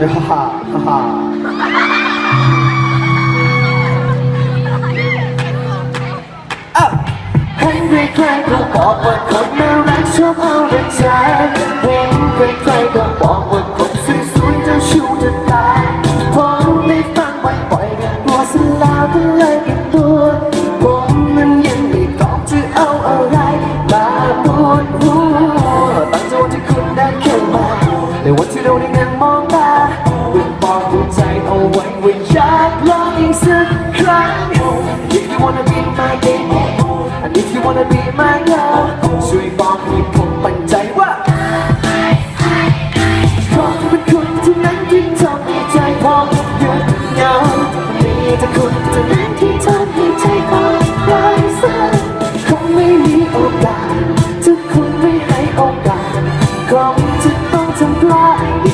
ฮ่าฮ่าฮ่าอะเห็นใครๆก็บอกว่าคนน่ารักชอบเอาแต่ใจเห็นใครๆก็ ในวันที่เราได้เงินมองตาคุณบอกหัวใจเอาไว้ว่าอยากลองอีกสักครั้ง If you wanna be my baby and if you wanna be my girl ช่วยบอกให้ผมมั่นใจว่าขอเป็นคุณเท่นั้นที่ทำให้ใจผมหยุดเหงามีแต่คุณเท่นั้นที่ทำให้ใจผมร้ายสั่นคงไม่มีโอกาสถ้าคุณไม่ให้โอกาสคงจะ ต้องจำปลาดอีกครั้งห